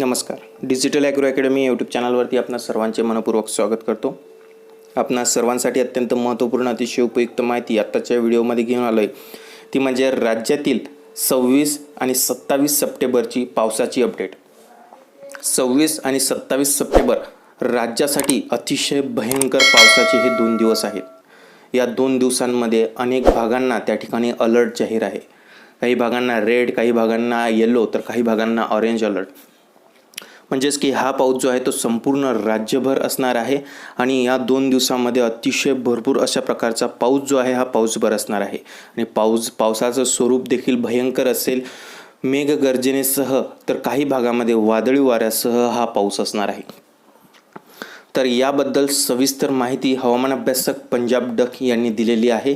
नमस्कार. Digital agro academy YouTube चॅनलवरती आपणा सर्वांचे मनपूर्वक स्वागत करतो. आपणा सर्वांसाठी अत्यंत महत्त्वपूर्ण अतिशय उपयुक्त माहिती आत्ताच्या व्हिडिओमध्ये घेऊन आलो आहे ती म्हणजे राज्यातील सव्वीस आणि सत्तावीस सप्टेंबरची पावसाची अपडेट सव्वीस आणि सत्तावीस सप्टेंबर राज्यासाठी अतिशय भयंकर पावसाचे हे दोन दिवस आहेत. या दोन दिवसांमध्ये अनेक भागांना त्या ठिकाणी अलर्ट जाहीर आहे. काही भागांना रेड काही भागांना येलो तर काही भागांना ऑरेंज अलर्ट म्हणजेच की हा पाऊस जो आहे तो संपूर्ण राज्यभर असणार आहे आणि या दोन दिवसामध्ये अतिशय भरपूर अशा प्रकारचा पाऊस जो आहे हा पाऊसभर असणार आहे. आणि पाऊस पावसाचं स्वरूप देखील भयंकर असेल मेघगर्जनेसह तर काही भागामध्ये वादळी वाऱ्यासह हा पाऊस असणार आहे. तर याबद्दल सविस्तर माहिती हवामान अभ्यासक पंजाब डक यांनी दिलेली आहे.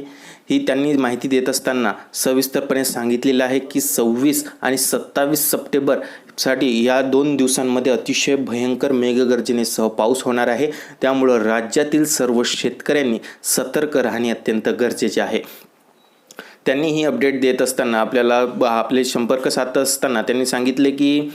ही त्यांनी माहिती देत असताना सविस्तरपणे सांगितलेलं आहे की सव्वीस आणि सत्तावीस सप्टेंबरसाठी या दोन दिवसांमध्ये अतिशय भयंकर मेघगर्जनेसह पाऊस होणार आहे. त्यामुळं राज्यातील सर्व शेतकऱ्यांनी सतर्क राहणे अत्यंत गरजेचे आहे. त्यांनी ही अपडेट देत असताना आपल्याला ब- आपले संपर्क साधत असताना त्यांनी सांगितले की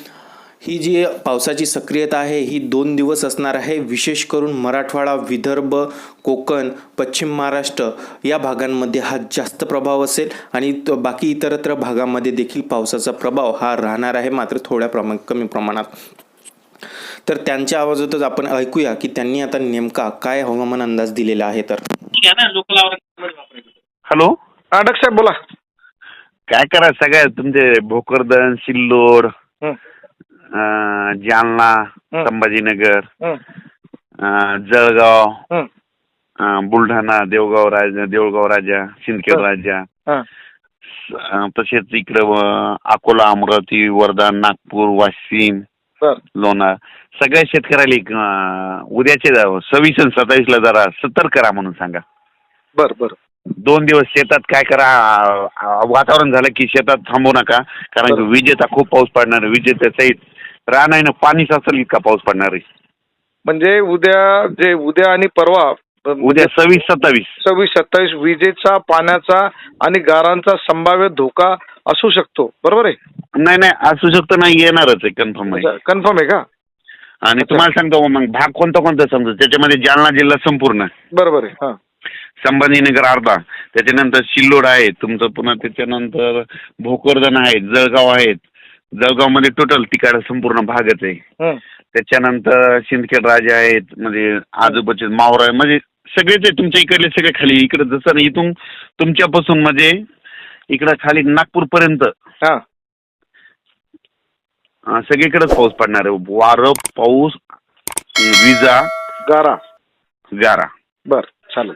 ही जी पावसाची सक्रियता आहे ही दोन दिवस असणार आहे. विशेष करून मराठवाडा विदर्भ कोकण पश्चिम महाराष्ट्र या भागांमध्ये हा जास्त प्रभाव असेल आणि तो बाकी इतरत्र भागामध्ये देखील पावसाचा प्रभाव हा राहणार आहे मात्र थोड्या प्रमा कमी प्रमाणात. तर त्यांच्या आवाजातच आपण ऐकूया की त्यांनी आता नेमका काय हवामान अंदाज दिलेला आहे तर. हॅलो? हा डॉक्टर साहेब बोला. काय करा सगळ्या तुमचे भोकरदन सिल्लोड जालना हं. संभाजीनगर हं, अं, जळगाव हं, अं, बुलढाणा देवगाव राजा देऊळगाव राजा सिंदखेड. राजा हं. अं, तसेच इकडं अं, अकोला अमरावती वर्धा नागपूर वाशिम बर लोणार सगळ्या शेतकऱ्याला एक, अं, उद्याचे सव्वीस आणि सत्तावीसला जरा सतर्क करा म्हणून सांगा बर बर दोन दिवस शेतात काय करा आ- आ- वातावरण झालं की शेतात थांबू नका कारण की. विजेचा खूप पाऊस पडणार आहे विजेच्या सहित रान आहे ना पाणी साचल इतका पाऊस पडणार आहे. म्हणजे उद्या जे उद्या आणि परवा उद्या सव्वीस सत्तावीस. सव्वीस सत्तावीस विजेचा पाण्याचा आणि गारांचा संभाव्य धोका असू शकतो. बरोबर आहे? नाही नाही असू शकतं नाही येणारच आहे कन्फर्म आहे. कन्फर्म आहे का? आणि तुम्हाला सांगतो मग भाग कोणता कोणता समजा? त्याच्यामध्ये जालना जिल्हा संपूर्ण. बरोबर आहे हा. संभाजीनगर अर्धा. त्याच्यानंतर सिल्लोड आहे तुमचं पुन्हा त्याच्यानंतर भोकरदन आहेत जळगाव आहेत. जळगावमध्ये टोटल तिकडे संपूर्ण भागच आहे. हं, त्याच्यानंतर सिंदखेड राजा आहेत म्हणजे आजूबाजूचे मावरा आहे म्हणजे सगळेच आहे तुमच्या इकडले सगळे खाली इकडे जसं ना इथून तुमच्यापासून म्हणजे इकडं खाली नागपूर पर्यंत हा सगळीकडेच पाऊस पडणार आहे. वारं पाऊस विजा गारा. गारा. बर चालेल.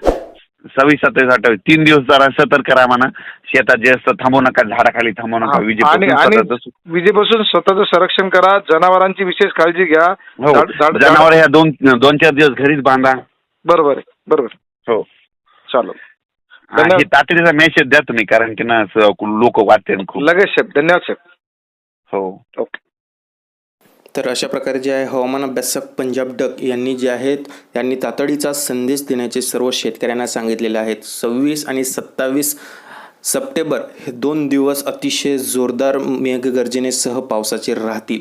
सव्वीस सत्तावीस अठ्ठावीस. तीन दिवस जरा सतर्क करा म्हणा. शेतात जास्त थांबू नका झाडाखाली थांबू नका. विजे आणि आणि विजेपासून स्वतःचं संरक्षण करा. जनावरांची विशेष काळजी घ्या. हो झाड- झाड- जनावर ह्या दोन दोन चार दिवस घरीच बांधा. बरोबर आहे बरोबर हो. चालेल. हा, धन्यवाद. हे तातडीचा मेसेज द्या तुम्ही कारण की ना लोक वाटते खूप. लगेच साहेब. धन्यवाद साहेब. हो. ओके. तर अशा प्रकारे जे आहे हवामान अभ्यासक पंजाब डक यांनी जे आहेत यांनी तातडीचा संदेश देण्याचे सर्व शेतकऱ्यांना सांगितलेले आहेत. सव्वीस आणि सत्तावीस सप्टेंबर हे दोन दिवस अतिशय जोरदार मेघगर्जनेसह पावसाचे राहतील.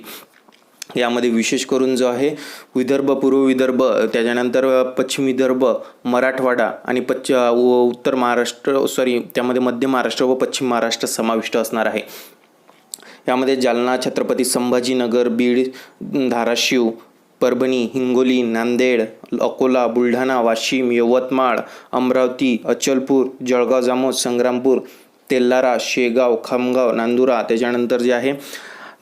यामध्ये विशेष करून जो आहे विदर्भ पूर्व विदर्भ त्याच्यानंतर पश्चिम विदर्भ मराठवाडा आणि पश्च व उत्तर महाराष्ट्र सॉरी त्यामध्ये मध्य महाराष्ट्र व पश्चिम महाराष्ट्र समाविष्ट असणार आहे. यामध्ये जालना छत्रपती संभाजीनगर बीड धाराशिव परभणी हिंगोली नांदेड अकोला बुलढाणा वाशिम यवतमाळ अमरावती अचलपूर जळगाव जामोद संग्रामपूर तेल्लारा शेगाव खामगाव नांदुरा त्याच्यानंतर जे आहे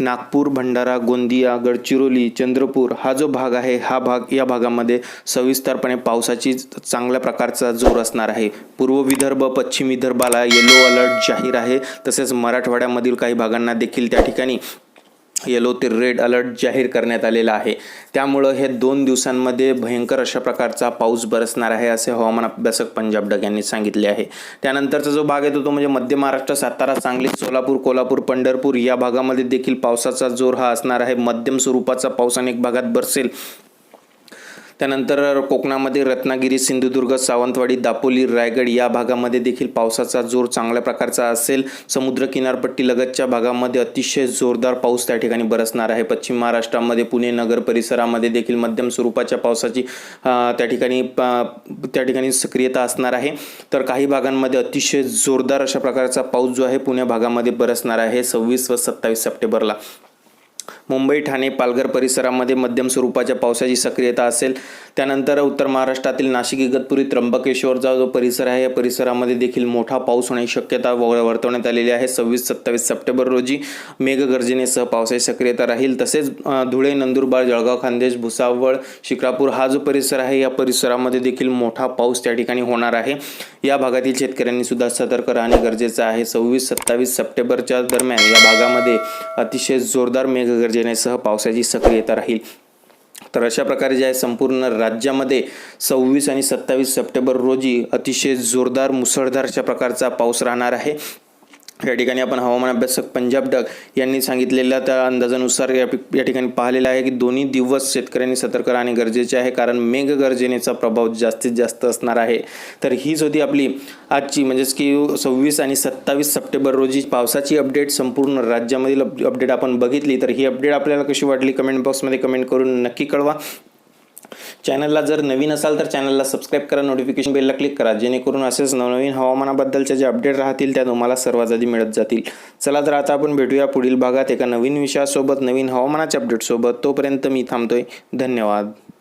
नागपूर भंडारा गोंदिया गडचिरोली चंद्रपूर हा जो भाग आहे हा भाग या भागामध्ये सविस्तरपणे पावसाची चांगल्या प्रकारचा जोर असणार आहे. पूर्व विदर्भ पश्चिम विदर्भाला येलो अलर्ट जाहीर आहे. तसेच मराठवाड्यामधील काही भागांना देखील त्या ठिकाणी येलो ते रेड अलर्ट जाहीर करण्यात आलेला आहे. त्यामुळं हे दोन दिवसांमध्ये भयंकर अशा प्रकारचा पाऊस बरसणार आहे असे हवामान अभ्यासक पंजाब डग यांनी सांगितले आहे. त्यानंतरचा जो भाग येतो तो म्हणजे मध्य महाराष्ट्र सातारा सांगली सोलापूर कोल्हापूर पंढरपूर या भागामध्ये देखील पावसाचा जोर हा असणार आहे. मध्यम स्वरूपाचा पाऊस अनेक भागात बरसेल. त्यानंतर कोकणामध्ये रत्नागिरी सिंधुदुर्ग सावंतवाडी दापोली रायगड या भागामध्ये देखील पावसाचा जोर चांगल्या प्रकारचा असेल. समुद्र किनारपट्टीलगतच्या भागामध्ये अतिशय जोरदार पाऊस त्या ठिकाणी बरसणार आहे. पश्चिम महाराष्ट्रामध्ये पुणे नगर परिसरामध्ये देखील मध्यम स्वरूपाच्या पावसाची त्या ठिकाणी प- त्या ठिकाणी सक्रियता असणार आहे. तर काही भागांमध्ये अतिशय जोरदार अशा प्रकारचा पाऊस जो आहे पुणे भागामध्ये बरसणार आहे. सव्वीस व सत्तावीस सप्टेंबरला. मुंबई ठाणे पालघर परिसरामध्ये मध्यम स्वरूपाच्या पावसाची सक्रियता असेल. त्यानंतर उत्तर महाराष्ट्रातील नाशिक इगतपुरी त्र्यंबकेश्वरचा जो परिसर आहे या परिसरामध्ये देखील मोठा पाऊस होण्याची शक्यता व- वर्तवण्यात आलेली आहे. सव्वीस सत्तावीस सप्टेंबर रोजी मेघगर्जनेसह पावसाची सक्रियता राहील. तसेच धुळे नंदुरबार जळगाव खानदेश भुसावळ शिक्रापूर हा जो परिसर आहे या परिसरामध्ये देखील मोठा पाऊस त्या ठिकाणी होणार आहे. या भागातील शेतकऱ्यांनी सुद्धा सतर्क राहणे गरजेचं आहे. सव्वीस सत्तावीस सप्टेंबरच्या दरम्यान या भागामध्ये अतिशय जोरदार मेघगर्जे मेघगर्जनेसह पावसाची सक्रियता राहील. तर अशा प्रकारे जे आहे संपूर्ण राज्यामध्ये सव्वीस आणि सत्तावीस सप्टेंबर रोजी अतिशय जोरदार मुसळधार अशा प्रकारचा पाऊस राहणार आहे. या ठिकाणी आपण हवामान अभ्यासक पंजाब डग यांनी सांगितलेल्या त्या अंदाजानुसार या या ठिकाणी पाहिलेलं आहे की दोन्ही दिवस शेतकऱ्यांनी सतर्क राहणे गरजेचे आहे कारण मेघगर्जनेचा प्रभाव जास्तीत जास्त असणार आहे. तर हीच होती आपली आजची म्हणजेच की सव्वीस आणि सत्तावीस सप्टेंबर रोजी पावसाची अपडेट संपूर्ण राज्यामधील अपडेट आपण बघितली. तर ही अपडेट आपल्याला कशी वाटली? कमेंट बॉक्समध्ये कमेंट करून नक्की कळवा. चॅनलला जर नवीन असाल तर चॅनलला सबस्क्राईब करा नोटिफिकेशन बेलला क्लिक करा. जेणेकरून असेच नवनवीन हवामानाबद्दलच्या जे अपडेट राहतील त्या तुम्हाला सर्वात आधी मिळत जातील. चला तर आता आपण भेटूया पुढील भागात एका नवीन विषयासोबत नवीन हवामानाच्या अपडेटसोबत तोपर्यंत मी थांबतोय. धन्यवाद.